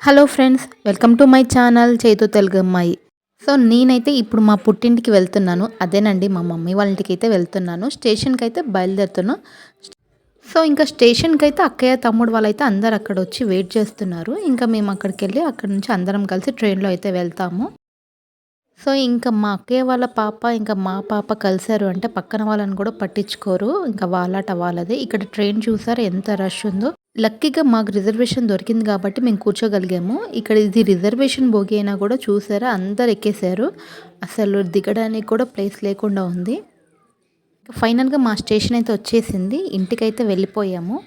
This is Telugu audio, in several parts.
Hello friends welcome to my channel చేతు తెలుగు అమ్మాయి సో నేనైతే ఇప్పుడు మా పుట్టింటికి వెళ్తున్నాను. అదేనండి మా మమ్మీ వాళ్ళ ఇంటికి అయితే వెళ్తున్నాను. స్టేషన్కి అయితే బయలుదేరుతున్నాను సో ఇంకా స్టేషన్కి అయితే అక్కయ్య తమ్ముడు వాళ్ళైతే అందరు అక్కడ వచ్చి వెయిట్ చేస్తున్నారు. ఇంకా మేము అక్కడికి వెళ్ళి అక్కడ నుంచి అందరం కలిసి ట్రైన్లో అయితే వెళ్తాము. సో ఇంకా మా అక్కయ్య వాళ్ళ పాప ఇంకా మా పాప కలిశారు అంటే పక్కన వాళ్ళని కూడా పట్టించుకోరు. ఇంకా వాళ్ళట వాళ్ళదే. ఇక్కడ ట్రైన్ చూసారు ఎంత రష్ ఉందో. లక్కీగా మాకు రిజర్వేషన్ దొరికింది కాబట్టి మేము కూర్చోగలిగాము. ఇక్కడ ఇది రిజర్వేషన్ బోగి అయినా కూడా చూసారా అందరు ఎక్కేశారు. అసలు దిగడానికి కూడా ప్లేస్ లేకుండా ఉంది. ఫైనల్గా మా స్టేషన్ అయితే వచ్చేసింది. ఇంటికైతే వెళ్ళిపోయాము.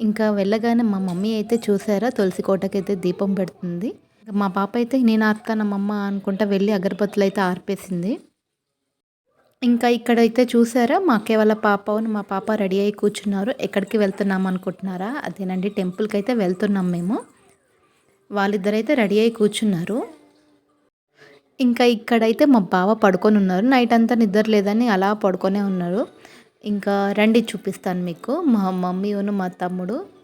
ఇంకా వెళ్ళగానే మా మమ్మీ అయితే చూసారా తులసి కోటకైతే దీపం పెడుతుంది. మా పాప అయితే నేను ఆర్తానమ్మమ్మ అనుకుంటా వెళ్ళి అగరబత్తులు అయితే ఆర్పేసింది. ఇంకా ఇక్కడైతే చూసారా మా అక్కయ్య వాళ్ళ పాప మా పాప రెడీ అయ్యి కూర్చున్నారు. ఎక్కడికి వెళ్తున్నాం అనుకుంటున్నారా? అదేనండి టెంపుల్కి అయితే వెళ్తున్నాం మేము. వాళ్ళిద్దరైతే రెడీ అయ్యి కూర్చున్నారు. ఇంకా ఇక్కడైతే మా బావ పడుకొని ఉన్నారు. నైట్ అంతా నిద్ర లేదని అలా పడుకొనే ఉన్నారు. ఇంకా రండి చూపిస్తాను మీకు. మా మమ్మీ మా తమ్ముడు.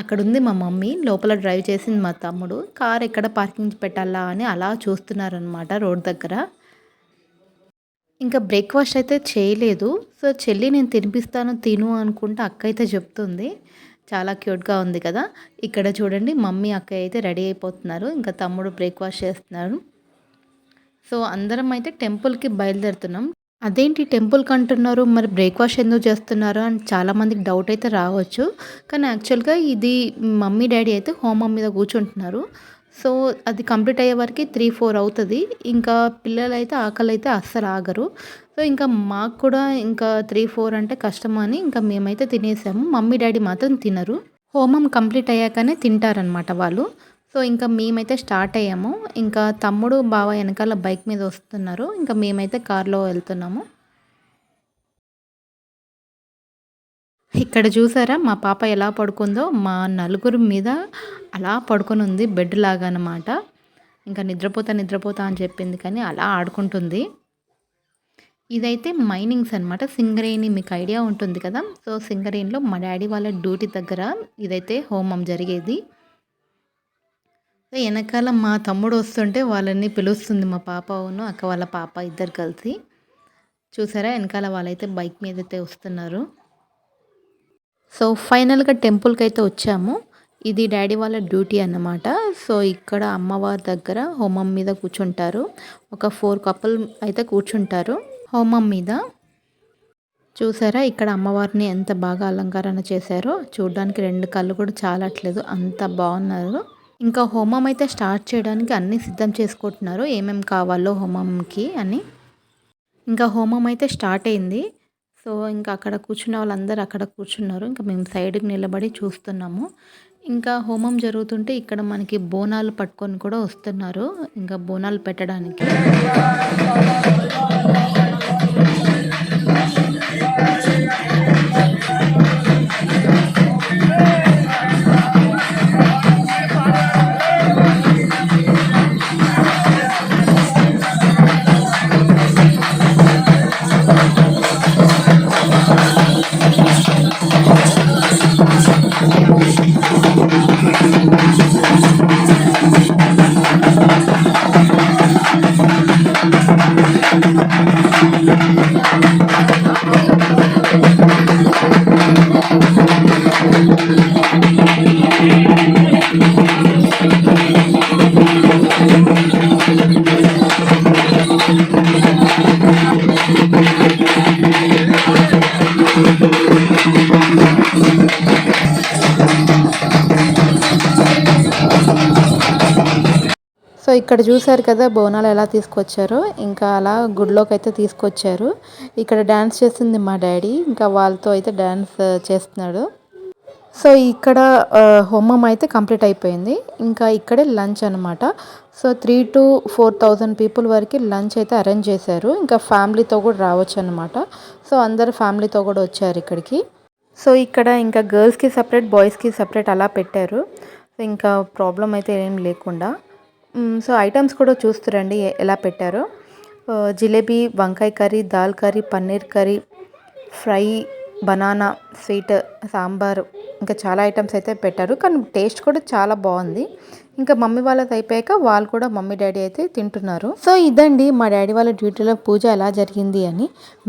అక్కడ ఉంది మా మమ్మీ. లోపల డ్రైవ్ చేసింది మా తమ్ముడు. కార్ ఎక్కడ పార్కింగ్ పెట్టాలా అని అలా చూస్తున్నారనమాట రోడ్ దగ్గర. ఇంకా బ్రేక్ఫాస్ట్ అయితే చేయలేదు. సో చెల్లి నేను తినిపిస్తాను తిను అనుకుంటే అక్క అయితే చెప్తుంది. చాలా క్యూట్గా ఉంది కదా. ఇక్కడ చూడండి మమ్మీ అక్క అయితే రెడీ అయిపోతున్నారు. ఇంకా తమ్ముడు బ్రేక్ఫాస్ట్ చేస్తున్నారు. సో అందరం అయితే టెంపుల్కి బయలుదేరుతున్నాం. అదేంటి టెంపుల్కి అంటున్నారు మరి బ్రేక్ఫాస్ట్ ఎందుకు చేస్తున్నారు? అని చాలామందికి డౌట్ అయితే రావచ్చు. కానీ యాక్చువల్గా ఇది మమ్మీ డాడీ అయితే హోమం మీద కూర్చుంటున్నారు. సో అది కంప్లీట్ అయ్యే వరకు త్రీ ఫోర్ అవుతుంది. ఇంకా పిల్లలు అయితే ఆకలి అయితే అస్సలు ఆగరు. సో ఇంకా మాకు కూడా ఇంకా త్రీ ఫోర్ అంటే కష్టం అని ఇంకా మేమైతే తినేసాము. మమ్మీ డాడీ మాత్రం తినరు. హోమం కంప్లీట్ అయ్యాకనే తింటారనమాట వాళ్ళు. సో ఇంకా మేమైతే స్టార్ట్ అయ్యాము. ఇంకా తమ్ముడు బావ వెనకాల బైక్ మీద వస్తున్నారు. ఇంకా మేమైతే కార్లో వెళ్తున్నాము. ఇక్కడ చూసారా మా పాప ఎలా పడుకుందో మా నలుగురు మీద అలా పడుకొని ఉంది బెడ్ లాగా అనమాట ఇంకా నిద్రపోతా నిద్రపోతా అని చెప్పింది కానీ అలా ఆడుకుంటుంది. ఇదైతే మైనింగ్స్ అనమాట సింగరేణి మీకు ఐడియా ఉంటుంది కదా? సో సింగరేణిలో మా డాడీ వాళ్ళ డ్యూటీ దగ్గర ఇదైతే హోమం జరిగేది. వెనకాల మా తమ్ముడు వస్తుంటే వాళ్ళని పిలుస్తుంది మా పాప అవును అక్క వాళ్ళ పాప ఇద్దరు కలిసి. చూసారా? వెనకాల వాళ్ళైతే బైక్ మీద అయితే వస్తున్నారు. సో ఫైనల్గా టెంపుల్కి అయితే వచ్చాము. ఇది డాడీ వాళ్ళ డ్యూటీ అన్నమాట. సో ఇక్కడ అమ్మవారి దగ్గర హోమం మీద కూర్చుంటారు. ఒక ఫోర్ కపుల్ అయితే కూర్చుంటారు హోమం మీద. చూసారా? ఇక్కడ అమ్మవారిని ఎంత బాగా అలంకరణ చేశారో. చూడడానికి రెండు కళ్ళు కూడా చాలట్లేదు. అంత బాగున్నారు. ఇంకా హోమం అయితే స్టార్ట్ చేయడానికి అన్నీ సిద్ధం చేసుకుంటున్నారు. ఏమేమి కావాలో హోమంకి అని. ఇంకా హోమం అయితే స్టార్ట్ అయింది. సో ఇంకా అక్కడ కూర్చున్న వాళ్ళందరూ అక్కడ కూర్చున్నారు. ఇంకా మేము సైడ్కి నిలబడి చూస్తున్నాము. ఇంకా హోమం జరుగుతుంటే ఇక్కడ మనకి బోనాలు పట్టుకొని కూడా వస్తున్నారు. ఇంకా బోనాలు పెట్టడానికి. సో ఇక్కడ చూసారు కదా బోనాలు ఎలా తీసుకొచ్చారో ఇంకా అలా గుడిలోకి అయితే తీసుకొచ్చారు. ఇక్కడ డ్యాన్స్ చేస్తుంది మా డాడీ ఇంకా వాళ్ళతో అయితే డ్యాన్స్ చేస్తున్నాడు. సో ఇక్కడ హోమం అయితే కంప్లీట్ అయిపోయింది. ఇంకా ఇక్కడే లంచ్ అనమాట so three to four thousand people వరకు లంచ్ అయితే అరేంజ్ చేశారు. ఇంకా ఫ్యామిలీతో కూడా రావచ్చు అనమాట సో అందరు ఫ్యామిలీతో కూడా వచ్చారు ఇక్కడికి. సో ఇక్కడ ఇంకా గర్ల్స్కి సపరేట్ బాయ్స్కి సపరేట్ అలా పెట్టారు. ఇంకా ప్రాబ్లం అయితే ఏం లేకుండా. సో ఐటమ్స్ కూడా చూస్తురండి ఎలా పెట్టారో. జిలేబీ వంకాయ curry dal curry paneer curry fry banana sweet sambar ఇంకా చాలా ఐటమ్స్ అయితే పెట్టారు. కానీ టేస్ట్ కూడా చాలా బాగుంది. ఇంకా మమ్మీ వాళ్ళది అయిపోయాక వాళ్ళు కూడా మమ్మీ డాడీ అయితే తింటున్నారు. సో ఇదండి మా డాడీ వాళ్ళ డ్యూటీలో పూజ ఎలా జరిగింది అని.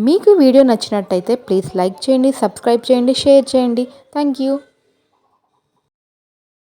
మీకు వీడియో నచ్చినట్టయితే ప్లీజ్ లైక్ చేయండి సబ్స్క్రైబ్ చేయండి షేర్ చేయండి. Thank you.